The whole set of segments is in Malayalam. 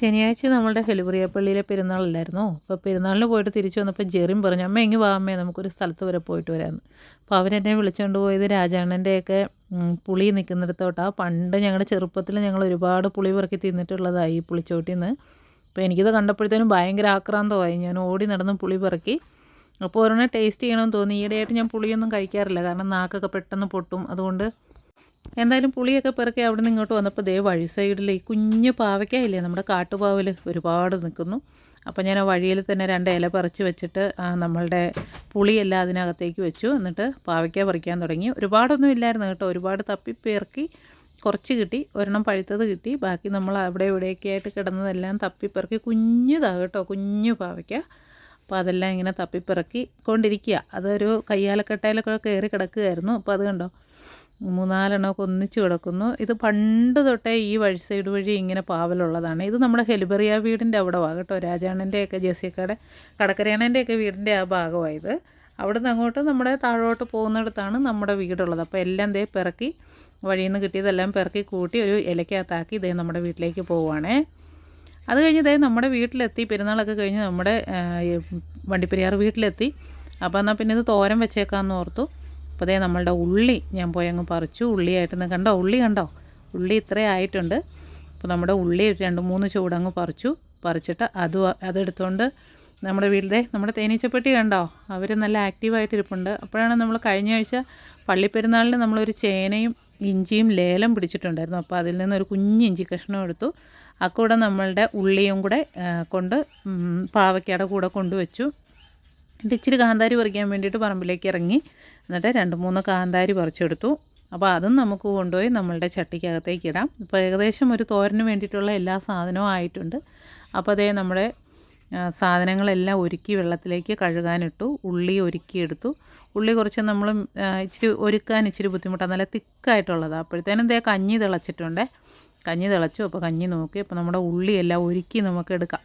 ശനിയാഴ്ച നമ്മളുടെ ഹെലിബ്രിയ പള്ളിയിലെ പെരുന്നാളല്ലായിരുന്നോ? അപ്പോൾ പെരുന്നാളിന് പോയിട്ട് തിരിച്ചു വന്നപ്പോൾ ജെറിൻ പറഞ്ഞു അമ്മ എങ്ങി വാ അമ്മേ നമുക്കൊരു സ്ഥലത്ത് വരെ പോയിട്ട് വരാമെന്ന് അപ്പോൾ അവരെന്നെ വിളിച്ചുകൊണ്ട് പോയത് രാജാണ്ണന്റെയൊക്കെ പുളി നിൽക്കുന്നിടത്തോട്ടാണ് പണ്ട് ഞങ്ങളുടെ ചെറുപ്പത്തിൽ ഞങ്ങൾ ഒരുപാട് പുളി പെറുക്കി തിന്നിട്ടുള്ളതായി പുളിച്ചോട്ടിൽ നിന്ന് അപ്പോൾ എനിക്കിത് കണ്ടപ്പോഴത്തേനും ഭയങ്കര ആക്രാന്തമായി. ഞാൻ ഓടി നടന്ന് പുളി പെറുക്കി. അപ്പോൾ ഒരെണ്ണം ടേസ്റ്റ് ചെയ്യണമെന്ന് തോന്നി. ഈയിടെയായിട്ട് ഞാൻ പുളിയൊന്നും കഴിക്കാറില്ല. കാരണം നാക്കൊക്കെ പെട്ടെന്ന് പൊട്ടും. അതുകൊണ്ട് എന്തായാലും പുളിയൊക്കെ പെറുക്കി അവിടെ നിന്ന് ഇങ്ങോട്ട് വന്നപ്പോൾ ദേ വഴി സൈഡിൽ ഈ കുഞ്ഞ് പാവയ്ക്കായില്ലേ നമ്മുടെ കാട്ടുപാവൽ ഒരുപാട് നിൽക്കുന്നു. അപ്പോൾ ഞാൻ ആ വഴിയിൽ തന്നെ രണ്ട് ഇല പറിച്ച് വെച്ചിട്ട് നമ്മളുടെ പുളിയെല്ലാം അതിനകത്തേക്ക് വെച്ചു. എന്നിട്ട് പാവയ്ക്ക പറിക്കാൻ തുടങ്ങി. ഒരുപാടൊന്നും ഇല്ലായിരുന്നു കേട്ടോ. ഒരുപാട് തപ്പി പെറുക്കി കുറച്ച് കിട്ടി. ഒരെണ്ണം പഴുത്തത് കിട്ടി. ബാക്കി നമ്മൾ അവിടെ ഇവിടെയൊക്കെ ആയിട്ട് കിടന്നതെല്ലാം തപ്പിപ്പിറക്കി പെറുക്കി കുഞ്ഞതാണ് കേട്ടോ കുഞ്ഞു പാവയ്ക്ക. അപ്പോൾ അതെല്ലാം ഇങ്ങനെ തപ്പിപ്പിറക്കി കൊണ്ടിരിക്കുക. അതൊരു കയ്യാലക്കെട്ടയിലൊക്കെ കയറി കിടക്കുകയായിരുന്നു. അപ്പോൾ അത് കണ്ടോ? മൂന്നാലെണ്ണമൊക്കെ ഒന്നിച്ച് കിടക്കുന്നു. ഇത് പണ്ട് തൊട്ടേ ഈ വഴി സൈഡ് വഴി ഇങ്ങനെ പാവലുള്ളതാണ്. ഇത് നമ്മുടെ ഹെലിബറിയ വീടിന്റെ അവിടെ വാ കേട്ടോ. രാജാണന്റെയൊക്കെ ജെസിക്കയുടെ കടക്കരയാണന്റെയൊക്കെ വീടിന്റെ ആ ഭാഗമായത്. അവിടുന്ന് അങ്ങോട്ട് നമ്മുടെ താഴോട്ട് പോകുന്നിടത്താണ് നമ്മുടെ വീടുള്ളത്. അപ്പോൾ എല്ലാം ദേ പിറക്കി വഴിയിൽ നിന്ന് കിട്ടിയതെല്ലാം പിറക്കി കൂട്ടി ഒരു ഇലക്കകത്താക്കി ഇതേ നമ്മുടെ വീട്ടിലേക്ക് പോവുകയാണേ. അത് കഴിഞ്ഞ് ഇതേ നമ്മുടെ വീട്ടിലെത്തി. പെരുന്നാളൊക്കെ കഴിഞ്ഞ് നമ്മുടെ വണ്ടിപ്പെരിയാർ വീട്ടിലെത്തി. അപ്പോൾ എന്നാൽ പിന്നെ ഇത് തോരം വെച്ചേക്കാമെന്ന് ഓർത്തു. അപ്പോൾ ദേ നമ്മളുടെ ഉള്ളി ഞാൻ പോയി അങ്ങ് പറിച്ചു. ഉള്ളിയായിട്ടൊന്ന് കണ്ടോ? ഉള്ളി കണ്ടോ? ഉള്ളി ഇത്രയും ആയിട്ടുണ്ട്. അപ്പോൾ നമ്മുടെ ഉള്ളി ഒരു രണ്ട് മൂന്ന് ചൂടങ്ങ് പറിച്ചു. പറിച്ചിട്ട് അത് അതെടുത്തുകൊണ്ട് നമ്മുടെ വീട്ടിലെ നമ്മുടെ തേനീച്ചപ്പെട്ടി കണ്ടോ? അവർ നല്ല ആക്റ്റീവായിട്ട് ഇരിപ്പുണ്ട്. അപ്പോഴാണ് നമ്മൾ കഴിഞ്ഞ ആഴ്ച പള്ളിപ്പെരുന്നാളിന് നമ്മളൊരു ചേനയും ഇഞ്ചിയും ലേലം പിടിച്ചിട്ടുണ്ടായിരുന്നു. അപ്പോൾ അതിൽ നിന്ന് ഒരു കുഞ്ഞ് ഇഞ്ചി കഷ്ണം എടുത്തു. അക്കൂടെ നമ്മളുടെ ഉള്ളിയും കൂടെ കൊണ്ട് പാവയ്ക്കയുടെ കൂടെ കൊണ്ടുവച്ചു. എന്നിട്ട് ഇച്ചിരി കാന്താരി പറിക്കാൻ വേണ്ടിയിട്ട് പറമ്പിലേക്ക് ഇറങ്ങി. എന്നിട്ട് രണ്ട് മൂന്ന് കാന്താരി പറിച്ചെടുത്തു. അപ്പോൾ അതും നമുക്ക് കൊണ്ടുപോയി നമ്മളുടെ ചട്ടിക്കകത്തേക്ക് ഇടാം. ഇപ്പോൾ ഏകദേശം ഒരു തോരന് വേണ്ടിയിട്ടുള്ള എല്ലാ സാധനവും ആയിട്ടുണ്ട്. അപ്പോൾ അതേ നമ്മുടെ സാധനങ്ങളെല്ലാം ഒരുക്കി വെള്ളത്തിലേക്ക് കഴുകാനിട്ടു. ഉള്ളി ഒരുക്കിയെടുത്തു. ഉള്ളി കുറച്ച് നമ്മൾ ഇച്ചിരി ഒരുക്കാൻ ഇച്ചിരി ബുദ്ധിമുട്ടാണ് നല്ല തിക്കായിട്ടുള്ളതാണ് അപ്പോഴത്തേനും ദേ കഞ്ഞി തിളച്ചിട്ടുണ്ടേ. കഞ്ഞി തിളച്ചു. അപ്പോൾ കഞ്ഞി നോക്കി. അപ്പോൾ നമ്മുടെ ഉള്ളിയെല്ലാം ഒരുക്കി നമുക്ക് എടുക്കാം.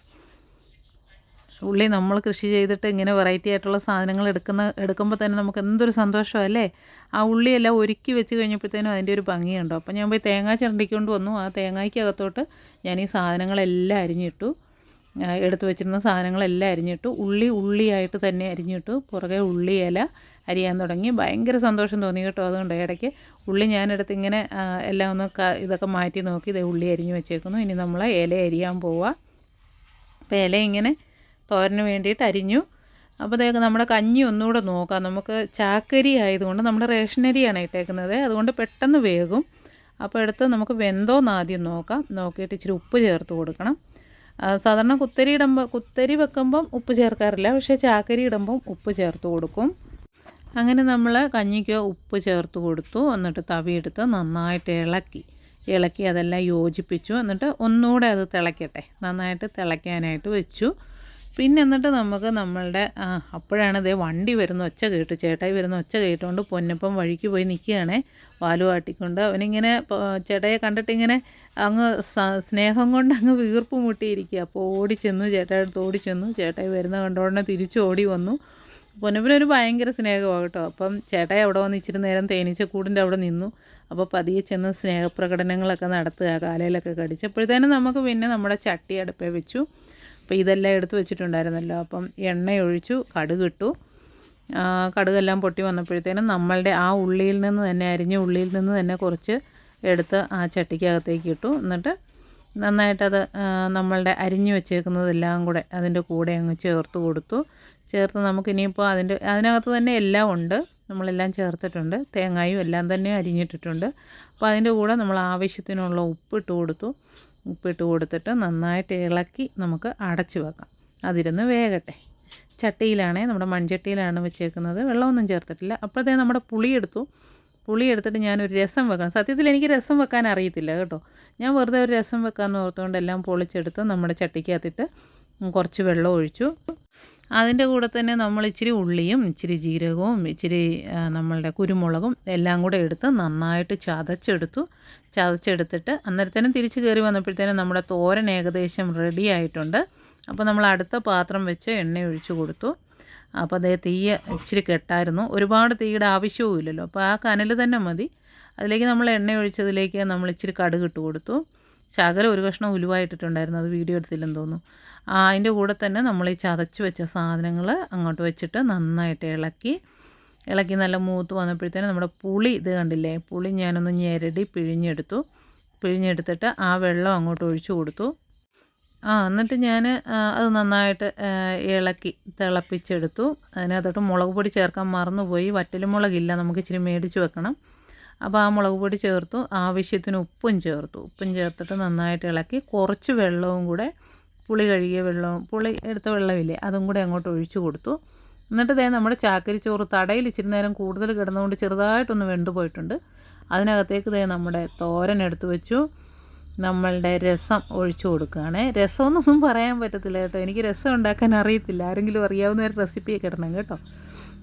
ഉള്ളി നമ്മൾ കൃഷി ചെയ്തിട്ട് ഇങ്ങനെ വെറൈറ്റി ആയിട്ടുള്ള സാധനങ്ങൾ എടുക്കുന്ന എടുക്കുമ്പോൾ തന്നെ നമുക്ക് എന്തൊരു സന്തോഷമല്ലേ ആ ഉള്ളിയെല്ലാം ഒരുക്കി വെച്ച് കഴിഞ്ഞപ്പോഴത്തേനും അതിന്റെ ഒരു ഭംഗിയുണ്ടോ. അപ്പോൾ ഞാൻ പോയി തേങ്ങ ചിരണ്ടിക്കൊണ്ട് വന്നു. ആ തേങ്ങയ്ക്കകത്തോട്ട് ഞാൻ ഈ സാധനങ്ങളെല്ലാം അരിഞ്ഞിട്ടു. എടുത്തു വെച്ചിരുന്ന സാധനങ്ങളെല്ലാം അരിഞ്ഞിട്ടു. ഉള്ളി ഉള്ളിയായിട്ട് തന്നെ അരിഞ്ഞിട്ടു. പുറകെ ഉള്ളി ഇല അരിയാൻ തുടങ്ങി. ഭയങ്കര സന്തോഷം തോന്നി കേട്ടോ. അതുകൊണ്ട് ഇടയ്ക്ക് ഉള്ളി ഞാനെടുത്ത് ഇങ്ങനെ എല്ലാം ഒന്ന് ഇതൊക്കെ മാറ്റി നോക്കി ഇതേ ഉള്ളി അരിഞ്ഞു വെച്ചേക്കുന്നു. ഇനി നമ്മൾ ഇല അരിയാൻ പോവുക അപ്പോൾ ഇല ഇങ്ങനെ തോരന് വേണ്ടിയിട്ട് അരിഞ്ഞു. അപ്പോൾ ഇതൊക്കെ നമ്മുടെ കഞ്ഞി ഒന്നുകൂടെ നോക്കാം. നമുക്ക് ചാക്കരി ആയതുകൊണ്ട് നമ്മുടെ റേഷനരിയാണ് ഇട്ടേക്കുന്നത്. അതുകൊണ്ട് പെട്ടെന്ന് വേകും. അപ്പോൾ എടുത്ത് നമുക്ക് വെന്തോന്ന് ആദ്യം നോക്കാം. നോക്കിയിട്ട് ഇച്ചിരി ഉപ്പ് ചേർത്ത് കൊടുക്കണം. സാധാരണ കുത്തരി ഇടുമ്പോൾ കുത്തരി വെക്കുമ്പം ഉപ്പ് ചേർക്കാറില്ല. പക്ഷേ ചാക്കരി ഇടുമ്പം ഉപ്പ് ചേർത്ത് കൊടുക്കും. അങ്ങനെ നമ്മൾ കഞ്ഞിക്ക് ഉപ്പ് ചേർത്ത് കൊടുത്തു. എന്നിട്ട് തവിയെടുത്ത് നന്നായിട്ട് ഇളക്കി. ഇളക്കി അതെല്ലാം യോജിപ്പിച്ചു. എന്നിട്ട് ഒന്നുകൂടെ അത് തിളയ്ക്കട്ടെ നന്നായിട്ട് തിളയ്ക്കാനായിട്ട് വെച്ചു. പിന്നെ എന്നിട്ട് നമുക്ക് നമ്മളുടെ അപ്പോഴാണ് ഇതേ വണ്ടി വരുന്ന ഒച്ച കേട്ടു ചേട്ടായി വരുന്ന ഒച്ച കേട്ടുകൊണ്ട് പൊന്നപ്പം വഴിക്ക് പോയി നിൽക്കുകയാണേ വാലു ആട്ടിക്കൊണ്ട് അവനിങ്ങനെ ചേട്ടയെ ചേട്ടായെ കണ്ടിട്ട് ഇങ്ങനെ അങ്ങ് സ്നേഹം കൊണ്ട് അങ്ങ് വീർപ്പ് മുട്ടിയിരിക്കുക. അപ്പോൾ ഓടി ചെന്നു ചേട്ടായി അടുത്ത് ഓടി ചെന്നു. ചേട്ടായി വരുന്ന കണ്ടോടനെ തിരിച്ചു ഓടി വന്നു. പൊന്നപ്പനൊരു ഭയങ്കര സ്നേഹമാണ് കേട്ടോ. അപ്പം ചേട്ടായി അവിടെ വന്ന് ഇച്ചിരി നേരം തേനീച്ചക്കൂടിന്റെ അവിടെ നിന്നു. അപ്പോൾ പതിയെ ചെന്ന് സ്നേഹപ്രകടനങ്ങളൊക്കെ നടത്തുക കാലയിലൊക്കെ കടിച്ചപ്പോഴത്തേനും നമുക്ക് പിന്നെ നമ്മുടെ ചട്ടി അടുപ്പേ വെച്ചു. അപ്പോൾ ഇതെല്ലാം എടുത്തു വെച്ചിട്ടുണ്ടായിരുന്നല്ലോ. അപ്പം എണ്ണ ഒഴിച്ചു കടുകിട്ടു കടുകെല്ലാം പൊട്ടി വന്നപ്പോഴത്തേനും നമ്മളുടെ ആ ഉള്ളിയിൽ നിന്ന് തന്നെ അരിഞ്ഞ ഉള്ളിയിൽ നിന്ന് തന്നെ കുറച്ച് എടുത്ത് ആ ചട്ടിക്കകത്തേക്ക് ഇട്ടു. എന്നിട്ട് നന്നായിട്ടത് നമ്മളുടെ അരിഞ്ഞു വെച്ചേക്കുന്നതെല്ലാം കൂടെ അതിന്റെ കൂടെ അങ്ങ് ചേർത്ത് കൊടുത്തു. ചേർത്ത് നമുക്ക് ഇനിയിപ്പോൾ അതിന്റെ അതിനകത്ത് തന്നെ എല്ലാം ഉണ്ട്. നമ്മളെല്ലാം ചേർത്തിട്ടുണ്ട്. തേങ്ങായും എല്ലാം തന്നെ അരിഞ്ഞിട്ടിട്ടുണ്ട്. അപ്പോൾ അതിന്റെ കൂടെ നമ്മൾ ആവശ്യത്തിനുള്ള ഉപ്പ് ഉപ്പിട്ട് കൊടുത്തു. ഉപ്പിട്ട് കൊടുത്തിട്ട് നന്നായിട്ട് ഇളക്കി നമുക്ക് അടച്ചു വെക്കാം. അതിരുന്ന് വേകട്ടെ. ചട്ടിയിലാണേ നമ്മുടെ മൺചട്ടിയിലാണ് വെച്ചേക്കുന്നത്. വെള്ളമൊന്നും ചേർത്തിട്ടില്ല. അപ്പോഴത്തേ നമ്മുടെ പുളി എടുത്തു. പുളി എടുത്തിട്ട് ഞാനൊരു രസം വെക്കണം. സത്യത്തിൽ എനിക്ക് രസം വെക്കാൻ അറിയത്തില്ല കേട്ടോ. ഞാൻ വെറുതെ ഒരു രസം വെക്കാമെന്ന് ഓർത്തുകൊണ്ട് എല്ലാം പൊളിച്ചെടുത്ത് നമ്മുടെ ചട്ടിക്കകത്തിട്ട് കുറച്ച് വെള്ളം ഒഴിച്ചു. അതിന്റെ കൂടെ തന്നെ നമ്മൾ ഇച്ചിരി ഉള്ളിയും ഇച്ചിരി ജീരകവും ഇച്ചിരി നമ്മളുടെ കുരുമുളകും എല്ലാം കൂടെ എടുത്ത് നന്നായിട്ട് ചതച്ചെടുത്തു. ചതച്ചെടുത്തിട്ട് അന്നേരത്തേനും തിരിച്ച് കയറി വന്നപ്പോഴത്തേനും നമ്മുടെ തോരൻ ഏകദേശം റെഡി ആയിട്ടുണ്ട്. അപ്പോൾ നമ്മൾ അടുത്ത പാത്രം വെച്ച് എണ്ണ ഒഴിച്ചു കൊടുത്തു. അപ്പോൾ അതേ തീയ ഇച്ചിരി കെട്ടായിരുന്നു. ഒരുപാട് തീയുടെ ആവശ്യവും ഇല്ലല്ലോ അപ്പോൾ ആ കനൽ തന്നെ മതി. അതിലേക്ക് നമ്മൾ എണ്ണ ഒഴിച്ചതിലേക്ക് നമ്മൾ ഇച്ചിരി കടുക് ഇട്ട് കൊടുത്തു. ശകലം ഒരു കഷ്ണം ഉലുവായിട്ടിട്ടുണ്ടായിരുന്നു. അത് വീഡിയോ എടുത്തില്ലെന്ന് തോന്നുന്നു. അതിന്റെ കൂടെ തന്നെ നമ്മൾ ഈ ചതച്ച് വെച്ച സാധനങ്ങൾ അങ്ങോട്ട് വെച്ചിട്ട് നന്നായിട്ട് ഇളക്കി ഇളക്കി നല്ല മൂത്ത് വന്നപ്പോഴത്തേനും നമ്മുടെ പുളി ഇത് കണ്ടില്ലേ? പുളി ഞാനൊന്ന് ഞെരടി പിഴിഞ്ഞെടുത്തു. പിഴിഞ്ഞെടുത്തിട്ട് ആ വെള്ളം അങ്ങോട്ട് ഒഴിച്ചു കൊടുത്തു. ആ എന്നിട്ട് ഞാൻ അത് നന്നായിട്ട് ഇളക്കി തിളപ്പിച്ചെടുത്തു. അതിനകത്തോട്ട് മുളക് പൊടി ചേർക്കാൻ മറന്നുപോയി. വറ്റൽമുളകില്ല നമുക്ക് ഇച്ചിരി മേടിച്ച് വെക്കണം. അപ്പോൾ ആ മുളക് പൊടി ചേർത്തു ആവശ്യത്തിന് ഉപ്പും ചേർത്തു. ഉപ്പും ചേർത്തിട്ട് നന്നായിട്ട് ഇളക്കി കുറച്ച് വെള്ളവും കൂടെ പുളി കഴുകിയ വെള്ളവും പുളി എടുത്ത വെള്ളമില്ലേ അതും കൂടെ അങ്ങോട്ട് ഒഴിച്ചു കൊടുത്തു. എന്നിട്ട് ദേ നമ്മുടെ ചാക്കരി ചോറ് തടയിൽ ഇച്ചിരി നേരം കൂടുതൽ കിടന്നുകൊണ്ട് ചെറുതായിട്ടൊന്ന് വെന്ത് പോയിട്ടുണ്ട്. അതിനകത്തേക്ക് ദേ നമ്മുടെ തോരൻ എടുത്തു വെച്ചു. നമ്മളുടെ രസം ഒഴിച്ചു കൊടുക്കുകയാണ്. രസമെന്നൊന്നും പറയാൻ പറ്റത്തില്ല കേട്ടോ. എനിക്ക് രസം ഉണ്ടാക്കാൻ അറിയത്തില്ല. ആരെങ്കിലും അറിയാവുന്ന ഒരു റെസിപ്പിയൊക്കെ ഇടണം കേട്ടോ.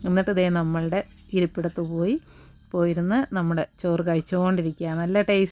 എന്നിട്ട് ദേ നമ്മളുടെ ഇരിപ്പിടത്ത് പോയി. പോയിരുന്ന് നമ്മുടെ ചോറ് കഴിച്ചുകൊണ്ടിരിക്കുക നല്ല ടേസ്റ്റ്